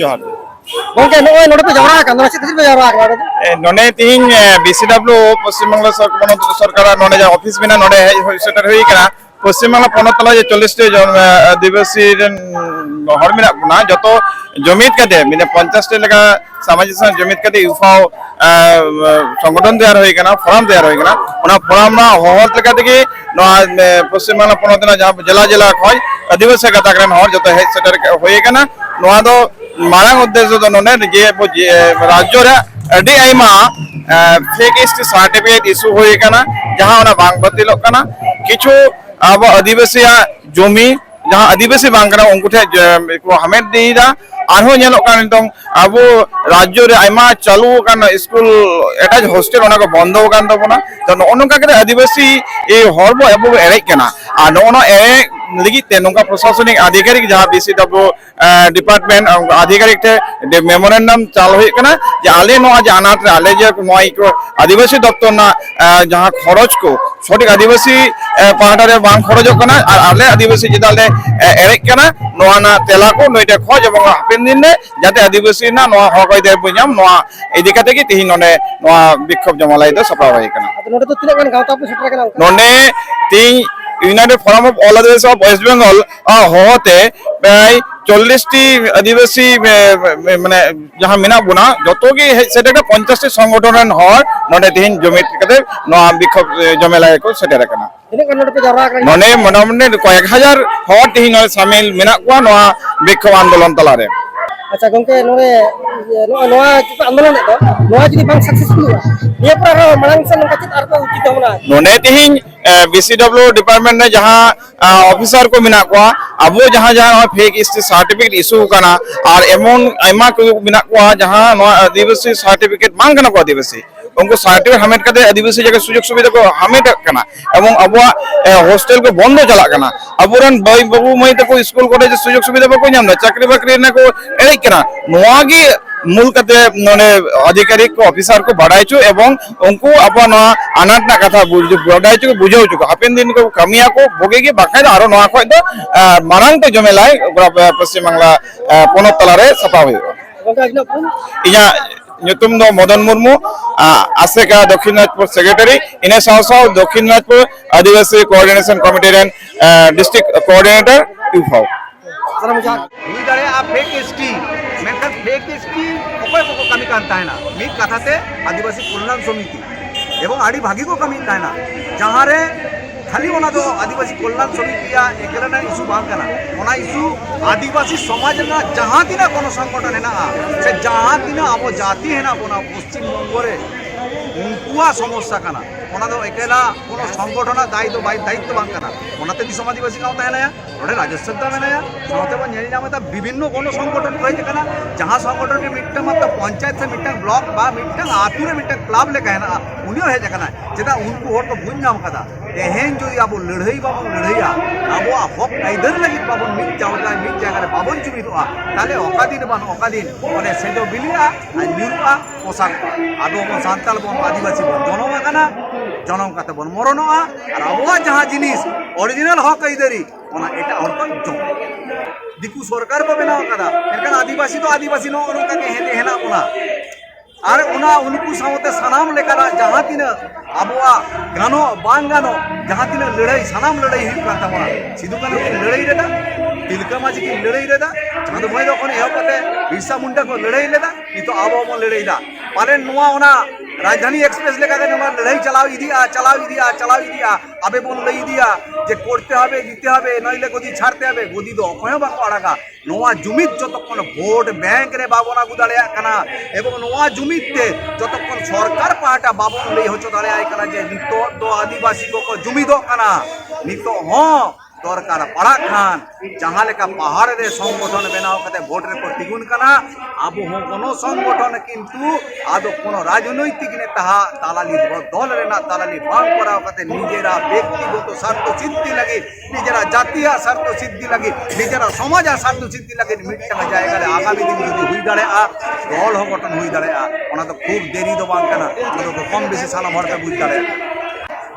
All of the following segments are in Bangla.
ᱡᱚᱦᱟᱨ ᱜᱮ ᱡᱚᱦᱟᱨ ᱱᱚᱜᱼᱚᱭ ᱱᱚᱰᱮ ᱯᱮ ᱡᱟᱣᱨᱟ ᱟᱠᱟᱱ ᱫᱚ ᱪᱮᱫ ᱠᱷᱟᱹᱛᱤᱨ ᱯᱮ ᱡᱟᱣᱨᱟ ᱟᱠᱟᱱᱟ ᱱᱚᱰᱮ ᱛᱮᱦᱮᱧ ᱵᱤᱥᱤᱰᱟᱵᱞᱤউ ᱡᱟᱦᱟᱸ ᱚᱯᱷᱤᱥ ᱢᱮᱱᱟᱜᱼᱟ ᱱᱚᱰᱮ ᱦᱮᱡ ᱥᱮᱴᱮᱨ ᱦᱩᱭ ᱟᱠᱟᱱᱟ পশ্চিমবাংলা পনতলা যে চল্লিশটি আদিবাসীর হর মেনা, না, যত জমিত কাতে মানে পঞ্চাশটি লেখা সামাজিক জমিত কাতে ইউফাও সংগঠন তৈরি হয়ে কেনা, ফরাম তৈরি হয়ে কেনা। ওনা ফরাম না হহত লেখা থেকে পশ্চিমবাংলা পনতলা জেলা জেলা খয় আদিবাসী গাতাক রেন হর যত হেজ সেটার হয়ে কেনা। নোয়া দো মারাং উদ্দেশ্য দো ননে যে রাজ্য রে আডি আইমা ফেক ইস্টি সার্টিফিকেট ইস্যু হয়ে কেনা, যাহা ওনা বাং বাতিলক কেনা। কিছু अब आदिवासी जमी जहाँ आदिवासी बांगरा उनको हमें दीदा आरो नितम अब राज्य आमा चालू स्कूल एटाच हॉस्टल को बंद तो नौका आदिवासी हर बो अब एरेजना और नौना ᱞᱟᱹᱜᱤᱫᱛᱮ ᱱᱚᱝᱠᱟ ᱯᱨᱚᱥᱟᱥᱚᱱᱤᱠ ᱟᱫᱷᱤᱠᱟᱨᱤᱠ ᱡᱟᱦᱟᱸ ᱵᱤᱥᱤ ᱛᱟᱵᱚ ᱰᱤᱯᱟᱨᱴᱢᱮᱱᱴ ᱟᱫᱷᱤᱠᱟᱨᱤᱠ ᱴᱷᱮ ᱢᱮᱢᱳᱨᱮᱱᱰᱟᱢ ᱪᱟᱞ ᱦᱩᱭᱩᱜ ᱠᱟᱱᱟ ᱡᱮ ᱟᱞᱮ ᱱᱚᱣᱟ ᱡᱮ ᱟᱱᱟᱴ ᱨᱮ ᱟᱞᱮ ᱡᱮ ᱱᱚᱣᱟ ᱟᱹᱫᱤᱵᱟᱹᱥᱤ ᱫᱚᱯᱛᱚᱨ ᱨᱮᱱᱟᱜ ᱡᱟᱦᱟᱸ ᱠᱷᱚᱨᱚᱪ ᱠᱚ ᱥᱚᱴᱷᱤᱠ ᱟᱹᱫᱤᱵᱟᱹᱥᱤ ᱯᱟᱦᱴᱟ ᱨᱮ ᱵᱟᱝ ᱠᱷᱚᱨᱚᱡᱚᱜ ᱠᱟᱱᱟ ᱟᱨ ᱟᱞᱮ ᱟᱹᱫᱤᱵᱟᱹᱥᱤ ᱪᱮᱛᱟᱱ ᱨᱮ ᱮᱲᱮᱡ ᱠᱟᱱᱟ ᱱᱚᱣᱟ ᱨᱮᱱᱟᱜ ᱛᱮᱞᱟ ᱠᱚ ᱱᱩᱭᱴᱷᱮᱱ ᱠᱷᱚᱡ ᱮᱵᱚᱝ ᱦᱟᱯᱮᱱ ᱫᱤᱱ ᱨᱮ ᱡᱟᱛᱮ ᱟᱹᱫᱤᱵᱟᱹᱥᱤ ᱨᱮᱱᱟᱜ ᱱᱚᱣᱟ ᱦᱚᱠ ᱟᱹᱭᱫᱟᱹᱨ ᱵᱚ ᱧᱟᱢ ᱱᱚᱣᱟ ᱤᱫᱤ ᱠᱟᱛᱮ ᱜᱮ ᱛᱮᱦᱮᱧ ᱱᱚᱰᱮ ᱱᱚᱣᱟ ᱵᱤক্ষᱳᱵ ᱡᱚᱢᱟᱞᱟᱭ ᱫᱚ ᱥᱟᱯᱲᱟᱣ ᱦᱩᱭ ᱟᱠᱟᱱᱟ ᱱᱚᱰᱮ ᱛᱤᱱᱟᱹᱜ ᱜᱟᱱ ᱜᱟᱶᱛᱟ ᱯᱮ ᱥᱮᱴᱮᱨ ᱟᱠᱟᱱᱟ ᱱᱚᱰᱮ ᱛᱮᱦᱮᱧ united forum of all Adivasi of west Bengal হওয়াতে প্রায় চল্লিশটি আদিবাসী মানে যাহা মেনা বোনা যতগি সেটা একটা পঞ্চাশটি সংগঠন হওয়ার নডে তিন জমি কাতে নয়া বিক্ষোভ জমেলা কো সেটা রাখনা ননে মোটামুটি কয়েক হাজার হওয়ার তিন নয় সামিল মেনা কোয়া নয়া বিক্ষোভ আন্দোলন তলারে। আচ্ছা গমকে নরে নয়া আন্দোলন ᱱᱚᱣᱟ ᱡᱩᱫᱤ ᱵᱟᱝ ᱥᱟᱠᱥᱮᱥ ᱦᱩᱭᱩᱜᱼᱟ ᱱᱤᱭᱟᱹ ᱯᱚᱨ ᱟᱨᱦᱚᱸ ᱢᱟᱲᱟᱝ ᱥᱮᱱ ᱱᱚᱝᱠᱟ ᱪᱮᱫ ᱟᱨᱦᱚᱸ ᱩᱪᱤᱛ ᱛᱟᱵᱚᱱᱟ ᱱᱚᱰᱮ ᱛᱮᱦᱮᱧ বিসিডব্লিউ ডিপার্টমেন্ট ᱨᱮ ᱡᱟᱦᱟᱸ অফিসার ᱠᱚ ᱢᱮᱱᱟᱜ ᱠᱚᱣᱟ ᱟᱵᱚ ᱡᱟᱦᱟᱸ ᱡᱟᱦᱟᱸ ᱯᱷᱮᱠ ᱥᱟᱨᱴᱤᱯᱷᱤᱠᱮᱴ ᱤᱥᱩ ᱟᱠᱟᱱᱟ ᱟᱨ ᱮᱢᱚᱱ ᱟᱭᱢᱟ ᱠᱚ ᱢᱮᱱᱟᱜ ᱠᱚᱣᱟ ᱡᱟᱦᱟᱸ ᱱᱚᱣᱟ ᱟᱹᱫᱤᱵᱟᱹᱥᱤ ᱥᱟᱨᱴᱤᱯᱷᱤᱠᱮᱴ ᱵᱟᱝ ᱠᱟᱱᱟ ᱠᱚ ᱟᱹᱫᱤᱵᱟᱹᱥᱤ उनको सर्टिफिकेट हमेट करते आदिवासी जगह सुजोग सुविधा को हमेट करना एवं अब हॉस्टल को बंद चलना अब बई बाबू मई तक स्कूल कॉलेज सुजोग सुविधा बाको चाकरी बाकरी को एड़े મુલકતે નોને અધિકારી કો ઓફિસર કો બડાય છું એવં ઉનકો આપવાનો અનાટના કથા બડાય છું બુજાવ છું હાપેન દિન કો કમિયા કો ભોગે ગે બાકાય આરો નોવા ખોય તો મારાંગ તો જમે લાય પશ્ચિમ બાંગ્લા પોનત તલારે સપા હોય ઇયા ᱧᱩᱛᱩᱢ ᱫᱚ ᱢᱚᱫᱚᱱ ᱢᱩᱨᱢᱩ ᱟᱥᱮᱠᱟ ᱫᱚᱠᱷᱤᱱ ᱱᱟᱜᱽᱯᱩᱨ ᱥᱮᱠᱨᱮᱴᱟᱨᱤ ᱤᱱᱟᱹ ᱥᱟᱶ ᱥᱟᱶ ᱫᱚᱠᱷᱤᱱ ᱱᱟᱜᱽᱯᱩᱨ ᱟᱹᱫᱤᱵᱟᱹᱥᱤ কোঅর্ডিনেশন ᱠᱚᱢᱤᱴᱤ ᱨᱮᱱ ᱰᱤᱥᱴ্রিᱠᱴ ᱠᱚᱚᱨᱰᱤᱱᱮᱴᱚᱨ ᱤᱭᱩᱯᱷᱟᱣ ᱦᱩᱭ ᱫᱟᱲᱮᱭᱟᱜᱼᱟ ᱯᱷᱮᱠ ᱮᱥᱴᱤ ᱢᱮᱱᱠᱷᱟᱱ ᱯᱷᱮᱠ ᱮᱥᱴᱤ રૂપિયા કમી કાઢતા એના না। মি কথাতে আদিবাসী কল্যাণ সমিতি এবং আড়ি ভাগি কো কামি কায়না যাহারে খালি ওনা তো আদিবাসী কল্যাণ সমিতিয়া একেরানা ইস্যু বাং কানা। ওনা ইস্যু আদিবাসী সমাজ না যাহা দিনা কোনো সংগঠন হেনা সে যাহা দিনা আমো জাতি হেনা বোনা পশ্চিমবঙ্গরে ᱩᱱᱠᱩᱣᱟᱜ ᱥᱚᱢᱚᱥᱥᱟ ᱠᱟᱱᱟ ᱚᱱᱟ ᱫᱚ ᱮᱠᱮᱞᱟ ᱠᱳᱱᱳ ᱥᱚᱝᱜᱚᱴᱷᱚᱱᱟᱜ ᱫᱟᱭᱤᱛᱛᱚ ᱵᱟᱭ ᱫᱟᱭᱤᱛᱛᱚ ᱵᱟᱝ ᱠᱟᱱᱟ ᱚᱱᱟᱛᱮ ᱫᱤᱥᱚᱢ ᱟᱹᱫᱤᱵᱟᱹᱥᱤ ᱜᱟᱶᱛᱟ ᱦᱮᱱᱟᱭᱟ ᱱᱚᱰᱮ ᱨᱟᱡᱽᱡᱚ ᱥᱚᱨᱠᱟᱨ ᱢᱮᱱᱟᱭᱟ ᱥᱟᱶᱛᱮ ᱵᱚᱱ ᱧᱮᱞ ᱧᱟᱢ ᱮᱫᱟ ᱵᱤᱵᱷᱤᱱᱱᱚ ᱠᱳᱱᱳ ᱥᱚᱝᱜᱚᱴᱷᱚᱱ ᱠᱚ ᱦᱮᱡ ᱟᱠᱟᱱᱟ ᱡᱟᱦᱟᱸ ᱥᱚᱝᱜᱚᱴᱷᱚᱱ ᱨᱮ ᱢᱤᱫᱴᱟᱝ ᱢᱟᱛᱨᱚ ᱯᱚᱧᱪᱟᱭᱮᱛ ᱥᱮ ᱢᱤᱫᱴᱟᱝ ᱵᱞᱚᱠ ᱵᱟ ᱢᱤᱫᱴᱟᱝ ᱟᱛᱩ ᱨᱮ ᱢᱤᱫᱴᱟᱝ ᱠᱞᱟᱵ ᱞᱮᱠᱟ ᱦᱮᱱᱟᱜᱼᱟ ᱩᱱᱤ ᱦᱚᱸ ᱦᱮᱡ ᱟᱠᱟᱱᱟᱭ ᱪᱮᱫᱟᱜ ᱩᱱᱠᱩ ᱦᱚᱲ ᱫᱚ ᱵᱟᱹᱧ ᱧᱟᱢ ᱠᱟᱫᱟ ᱛᱮᱦᱮᱧ ᱡᱩᱫᱤ ᱟᱵᱚ ᱞᱟᱹᱲᱦᱟᱹᱭ ᱵᱟᱵᱚᱱ ᱞᱟᱹᱲᱦᱟᱹᱭᱟ ᱟᱵᱚᱣᱟᱜ ᱦᱚᱠ ᱟᱹᱭᱫᱟᱹᱨ ᱞᱟᱹᱜᱤᱫ ᱵᱟᱵᱚᱱ ᱢᱤᱫ ᱡᱟᱣᱨᱟ ᱢᱤᱫ ᱡᱟᱭᱜᱟ ᱨᱮ ᱵᱟᱵᱚᱱ ᱡᱩᱢᱤᱫᱚᱜᱼᱟ ᱛᱟᱦᱚᱞᱮ ᱚᱠᱟ ᱫᱤᱱ ᱵᱟᱝ ᱚᱠᱟ ᱫᱤᱱ ᱚᱱᱮ ᱥᱮᱡᱚ ᱵᱤᱞᱤᱜᱼᱟ ᱟᱨ ᱧᱩᱨᱩᱜᱼᱟ ᱯᱚᱥᱟᱜᱚᱜᱼᱟ ᱟᱫᱚ ᱟᱵᱚ ᱥᱟᱱᱛᱟᱲ ᱵᱚᱱ ᱟᱹᱫᱤᱵᱟᱹᱥᱤ ᱵᱚᱱ ᱡᱚᱱᱚᱢ ᱟᱠᱟᱱᱟ ᱡᱚᱱᱚᱢ ᱠᱟᱛᱮ ᱵᱚᱱ ᱢᱚᱨᱚᱱᱚᱜᱼᱟ ᱟᱨ ᱟᱵᱚᱣᱟᱜ ᱡᱟᱦᱟᱸ ᱡᱤᱱᱤᱥ ᱚᱨᱤᱡᱤᱱᱟᱞ ᱦᱚᱠ ᱟᱹᱭᱫᱟᱹᱨᱤ ᱚᱱᱟ ᱮᱴᱟᱜ ᱦᱚᱲ ᱠᱚ ᱡᱚᱢ ᱫᱤᱠᱩ ᱥᱚᱨᱠᱟᱨ ᱠᱚ ᱵᱮᱱᱟᱣ ᱟᱠᱟᱫᱟ ᱮᱱᱠᱷᱟᱱ ᱟᱹᱫᱤᱵᱟᱹᱥᱤ ᱫᱚ ᱟᱹᱫᱤᱵᱟᱹᱥᱤ ᱱᱚᱜᱼᱚ ᱱᱚᱝᱠᱟ ᱜᱮ ᱦᱮᱸᱫᱮ ᱦᱮᱱᱟᱜ ᱵᱚᱱᱟ ᱟᱨ ᱚᱱᱟ ᱩᱱᱠᱩ ᱥᱟᱶᱛᱮ ᱥᱟᱱᱟᱢ ᱞᱮᱠᱟᱱᱟᱜ ᱡᱟᱦᱟᱸ ᱛᱤᱱᱟᱹᱜ ᱟᱵᱚᱣᱟᱜ ᱜᱟᱱᱚᱜ ᱵᱟᱝ ᱜᱟᱱᱚᱜ ᱡᱟᱦᱟᱸ ᱛᱤᱱᱟᱹᱜ ᱞᱟᱹᱲᱦᱟᱹᱭ ᱥᱟᱱᱟᱢ ᱞᱟᱹᱲᱦᱟᱹᱭ ᱦᱩᱭᱩᱜ ᱠᱟᱱ ᱛᱟᱵᱚᱱᱟ ᱥᱤᱫᱩ ᱠᱟᱹᱱᱦᱩ ᱠᱤᱱ ᱞᱟᱹᱲᱦᱟᱹᱭ ᱞᱮᱫᱟ ᱛᱤᱞᱠᱟᱹ ᱢᱟᱹᱡᱷᱤ ᱠᱤᱱ ᱞᱟᱹᱲᱦᱟᱹᱭ ᱞᱮᱫᱟ ᱪᱟᱸᱫ ᱵᱷᱟᱭᱨᱚ ᱠᱷᱚᱱ ᱮᱦᱚᱵ ᱠᱟᱛᱮ ᱵᱤᱨᱥᱟ ᱢᱩᱱᱰᱟ ᱠᱚ ᱞᱟᱹᱲᱦᱟᱹᱭ ᱞᱮᱫᱟ ᱱᱤᱛᱚᱜ ᱟᱵᱚ ᱵᱚᱱ ᱞᱟᱹᱲᱦᱟᱹᱭᱫᱟ ᱯᱟᱞᱮᱱ ᱱᱚᱣᱟ ᱚᱱᱟ রাজধানী এক্সপ্রেস লেখাকে নয় লড়াই চালাও ইদিয়া চালাও ইদিয়া চালাও ইদিয়া আবে বন লই ইদিয়া যে করতে হবে দিতে হবে নইলে গদি ছাড়তে হবে গদি দো অকয় বাকো আড়াগা নোয়া জুমিত যতক্ষণ ভোট ব্যাংক রে বাবন আগু দাঁড়িয়ে এবং নোয়া জমিতে যতক্ষণ সরকার পাহাটা বাবন লই হচ্ছে দাঁড়িয়ে যে নিত আদিবাসী ᱠᱚᱠᱚ ᱡᱩᱢᱤᱫᱚᱜ কানা নিত হ্যাঁ। ᱫᱚᱨᱠᱟᱨ ᱯᱟᱲᱟᱜ ᱠᱷᱟᱱ ᱡᱟᱦᱟᱸ ᱞᱮᱠᱟ ᱯᱟᱦᱟᱲ ᱨᱮ ᱥᱚᱝᱜᱚᱴᱷᱚᱱ ᱵᱮᱱᱟᱣ ᱠᱟᱛᱮ ᱵᱷᱳᱴ ᱨᱮᱠᱚ ᱛᱤᱸᱜᱩᱱ ᱠᱟᱱᱟ ᱟᱵᱚ ᱦᱚᱸ ᱠᱳᱱᱳ ᱥᱚᱝᱜᱚᱴᱷᱚᱱ ᱠᱤᱱᱛᱩ ᱟᱫᱚ ᱠᱳᱱᱳ ᱨᱟᱡᱽᱱᱳᱭᱛᱤᱠ ᱱᱮᱛᱟ ᱛᱟᱞᱟᱞᱤ ᱫᱚᱞ ᱨᱮᱱᱟᱜ ᱛᱟᱞᱟᱞᱤ ᱵᱟᱝ ᱠᱚᱨᱟᱣ ᱠᱟᱛᱮ ᱱᱤᱡᱮᱨᱟ ᱵᱮᱠᱛᱤᱜᱚᱛᱚ স্বার্থ সিদ্ধি লাগি নিজেরা জাতীয় স্বার্থ সিদ্ধি লাগি নিজেরা সমাজ স্বার্থ সিদ্ধি লাগি মিটটা জায়গায় আগামী দিন যদি হই দাঁড়ে আর দল হগঠন হই দাঁড়ে আর ওনা তো খুব দেরি দো বাং কানা কম বেশি সালা ভরতে বুঝ দাঁড়ে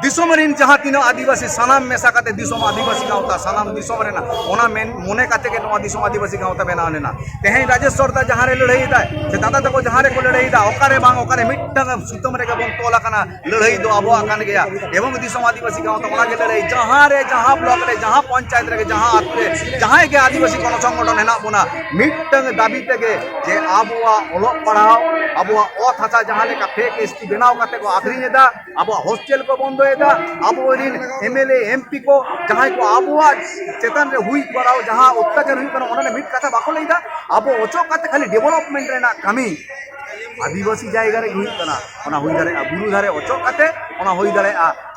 દિસોમરીન જહાં તીનો આદિવાસી સનામ મેસા કાતે દિસોમ આદિવાસી ગાવતા સનામ દિસોમ રેના ઓના મેન મોને કાતે કે નોવા દિસોમ આદિવાસી ગાવતા બેના ઓનેના તેહે રાજેશ્વર તા જહાં રે લડાઈ દા સે દાદા તકો જહાં રે કો લડાઈ દા ઓકારે બાંગ ઓકારે મિટ્ટા સુતમ રે ગબોન તોલા કાના લડાઈ દો આબો આકાન ગયા એવં દિસોમ આદિવાસી ગાવતા ઓના ગે લડાઈ જહાં રે જહાં બ્લોક રે જહાં পঞ্চায়েত রে জহা আত্মে জহাই গে আদিবাসী কোন সংগঠন হেনা বোনা মিটং দাবি থেকে যে আবুয়া অলোক পড়াও আবুয়া অথাচা জহালে কা ফেক এসটি বেনাও কাতে কো আখরিনে দা আবুয়া হোস্টেল কো বন্ধ এদা আবো রিন ᱮᱢᱯᱤ ᱠᱚ ᱡᱟᱦᱟᱸᱭ ᱠᱚ ᱟᱵᱚᱣᱟᱜ ᱪᱮᱛᱟᱱ ᱨᱮ ᱦᱩᱭ হুই ᱡᱟᱦᱟᱸ ᱚᱛᱛᱟᱪᱟᱨ অত্যাচার ᱠᱟᱱᱟ ᱚᱱᱟ ᱨᱮ ᱢᱤᱫ ᱠᱟᱛᱷᱟ ᱵᱟᱠᱚ ᱞᱟᱹᱭᱫᱟ ᱟᱵᱚ ᱚᱪᱚᱜ কাতে ᱠᱷᱟᱹᱞᱤ ᱰᱮᱵᱷᱞᱚᱯᱢᱮᱱᱴ ᱨᱮᱱᱟᱜ কামি আদিবাসী জায়গা রে হুই কানা ওনা হুই দারে বুরু ধারে অচো কাতে ওনা হুই দারে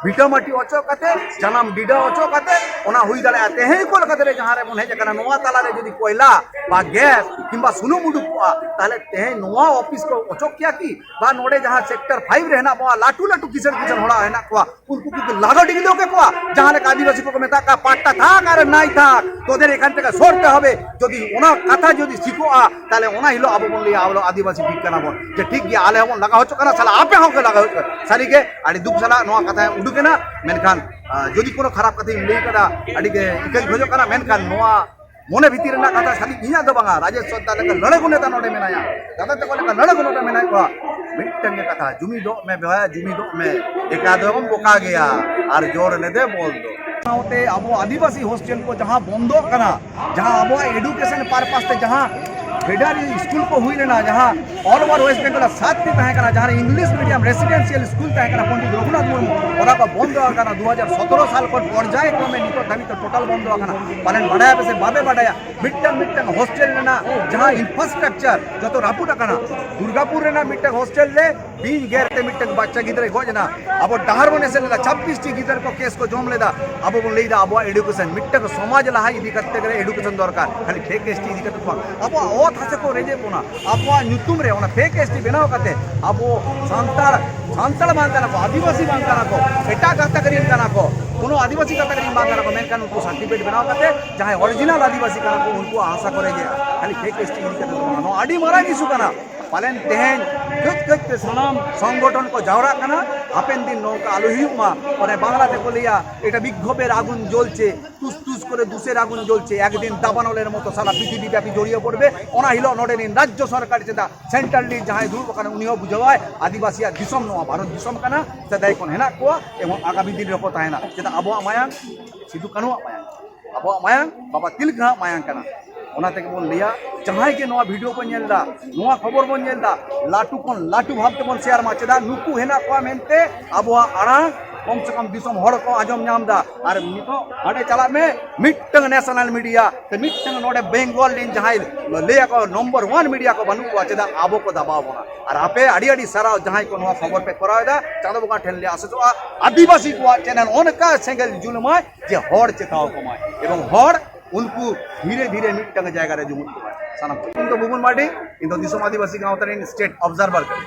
ভিটামাটি অচো কাতে জানাম ডিডা অচো কাতে ওনা হুই দারে তেহেই কলকাতা রে যাহা রে বন হেজে কানা নোয়া তালা রে যদি কয়লা বা গ্যাস কিংবা সুনুম উডুকোয়া তাহলে তেহেই নোয়া অফিস को অচক কিয়া কি? বা নোডে যাহা সেক্টর 5 রে হেনা বয়া লাটু লাটু কিসের কিসের হড়া হেনা কোয়া? উনকু কি লাগা ডিগি দোকে কোয়া যাহা লে আদিবাসী কো মেতা কা পাট্টা থাক আর নাই থাক, তোদের এখান থেকে সরতে হবে। যদি ওনা কথা যদি শিখোয়া তাহলে ওনা হিলো আবো বললি আবলো আদিবাসী বিজ্ঞান বল ᱡᱮ ᱴᱷᱤᱠ ᱜᱮᱭᱟ ᱟᱞᱮ ᱦᱚᱸᱵᱚᱱ ᱞᱟᱜᱟ ᱦᱚᱪᱚ ᱠᱟᱱᱟ ᱥᱟᱞᱟ ᱟᱯᱮ ᱦᱚᱸᱯᱮ ᱞᱟᱜᱟ ᱦᱚᱪᱚ ᱠᱟᱱᱟ ᱥᱟᱹᱨᱤᱜᱮ ᱟᱹᱰᱤ ᱫᱩᱠ ᱥᱟᱞᱟᱜ ᱱᱚᱣᱟ ᱠᱟᱛᱷᱟᱭ ᱩᱰᱩᱠᱮᱱᱟ ᱢᱮᱱᱠᱷᱟᱱ ᱡᱩᱫᱤ ᱠᱳᱱᱳ ᱠᱷᱟᱨᱟᱯ ᱠᱟᱛᱷᱟᱧ ᱞᱟᱹᱭ ᱠᱟᱫᱟ ᱟᱹᱰᱤᱜᱮ ᱤᱠᱟᱹᱧ ᱠᱷᱚᱡᱚᱜ ᱠᱟᱱᱟ ᱢᱮᱱᱠᱷᱟᱱ ᱱᱚᱣᱟ মনে ভিতরে না কথা খালি ইয়া দো বাঙা রাজেশ সর্দার লেখা লড়াকু নেতা নোটে মেনায়া দাদা তেকো লেখা লড়াকু নোটে মেনায় কোয়া মিট্টাং এ কথা জুমি ডো মে ভয়া জুমি ডো মে একা দো এরকম বোকা গেয়া আর জোর নে দে বল দো আবো আদিবাসী হোস্টেল কো জহা বন্ধ কানা জহা আবো এডুকেশন পারপাস তে জহা फेडर स्कूल को हुई लेना जहाँ ऑल ओवर वेस्ट बेंगल सात थी तहे कना जहाँ इंग्लिश मीडियम रेसिडेंशियल स्कूल तहे कना पंडित रघुनाथ मुर्मू ओरा को बंद कना 2017 साल पर पर्याय क्रमे निकट धामी तो टोटल बंद कना पालन बढ़ाया पे से बाबे बढ़ाया मिट्टन मिट्टन हॉस्टल लेना जहाँ इंफ्रास्ट्रक्चर जो तो रापुटा कना दुर्गापुर लेना मिट्टन हॉस्टल ले बीज गेरते मिट्टन बच्चा गिदरे गोजना अब डाहर बने से लेदा 26 टी गिदर को केस को जोम लेदा अब वो लेदा अब एडुकेशन मिट्टन समाज लहा इदी करते करे एडुकेशन दरकार खाली फेक एसटी इदी करते अब ᱚᱛ ᱦᱟᱥᱟ ᱠᱚ ᱨᱮᱡᱮᱫ ᱵᱚᱱᱟ ᱟᱵᱚᱣᱟᱜ ᱧᱩᱛᱩᱢ ᱨᱮ ᱚᱱᱟ ᱯᱷᱮᱠ ᱮᱥᱴᱤ ᱵᱮᱱᱟᱣ ᱠᱟᱛᱮ ᱟᱵᱚ ᱥᱟᱱᱛᱟᱲ ᱥᱟᱱᱛᱟᱲ ᱵᱟᱝ ᱠᱟᱱᱟ ᱠᱚ ᱟᱹᱫᱤᱵᱟᱹᱥᱤ ᱵᱟᱝ ᱠᱟᱱᱟ ᱠᱚ ᱮᱴᱟᱜ ᱜᱟᱛᱟᱠ ᱨᱮᱱ ᱠᱟᱱᱟ ᱠᱚ কোনো আদিবাসী কাতাকারি বাং কানা মেনকান উনকু সার্টিফিকেট বানাও কাতে, যাহাই অরিজিনাল আদিবাসী কানা কো উনকু আশা করে যে, খালি ফেক এসটি ইদি কাতে নো। আডি মারা ইস্যু কানা। পালেন তেহেন গজ গজ তে সানাম, সংগঠন কো জাওরা কানা। আপেন দিন নৌকা আলু হিউমা মানে বাংলাতে কো লিয়া এটা বিক্ষোভের আগুন জ্বলছে। তুস করে দুসের আগুন জ্বলছে একদিন দাবানলের মতো সারা পৃথিবী ব্যাপী জড়িয়ে পড়বে ওনা হিল নড়ে নিন রাজ্য সরকার যেটা সেন্ট্রাল লিগ যাহাই দূর কানা উনিও বুঝায় আদিবাসী আর দিশম নোয়া ভারত দিশম কানা সেটা এখন হেনা কোয়া এবং আগামী দিনের ওপর তাহেনা যেটা আবহাওয়া মায়াং সিধু কানু মায়াং আবহাওয়া মায়াং বাবা তিলকা মায়াং কানা ᱚᱱᱟ ᱛᱮᱜᱮ ᱵᱚᱱ ᱞᱟᱹᱭᱟ ᱡᱟᱦᱟᱸᱭ ᱜᱮ ᱱᱚᱣᱟ ᱵᱷᱤᱰᱤᱭᱳ ᱵᱚᱱ ᱧᱮᱞ ᱮᱫᱟ ᱱᱚᱣᱟ ᱠᱷᱚᱵᱚᱨ ᱵᱚᱱ ᱧᱮᱞ ᱮᱫᱟ ᱞᱟᱹᱴᱩ ᱠᱷᱚᱱ ᱞᱟᱹᱴᱩ ᱵᱷᱟᱵ ᱛᱮᱵᱚᱱ ᱥᱮᱭᱟᱨ ᱢᱟ ᱪᱮᱫᱟᱜ ᱱᱩᱠᱩ ᱦᱮᱱᱟᱜ ᱠᱚᱣᱟ ᱢᱮᱱᱛᱮ ᱟᱵᱚᱣᱟᱜ ᱟᱲᱟᱝ કમ સે કમ દિસમ હળ કો આજમ નામદા આર મિતો હડે ચલા મે મિટંગ નેશનલ મીડિયા તે મિટંગ નોડે બેંગોલ લિન જહાઈ લે કો નંબર 1 મીડિયા કો બનુ કો ચેદા આબો કો દબાવ હોના આર આપે આડી આડી સારા જહાઈ કો નવા ખબર પે કરાય દા ચાંદો કા ઠેલ લે આસે તો આદિવાસી કો ચેનલ ઓનકા સેંગલ જુલમાય જે હળ ચેતાવ કમાય এবং হর উনকু ধীরে ধীরে মিটটাকে জায়গা রে জমুন সানাম কিন্তু বুবুন মাটি কিন্তু দিশম আদিবাসী গাঁওতারিন স্টেট অবজারভার করে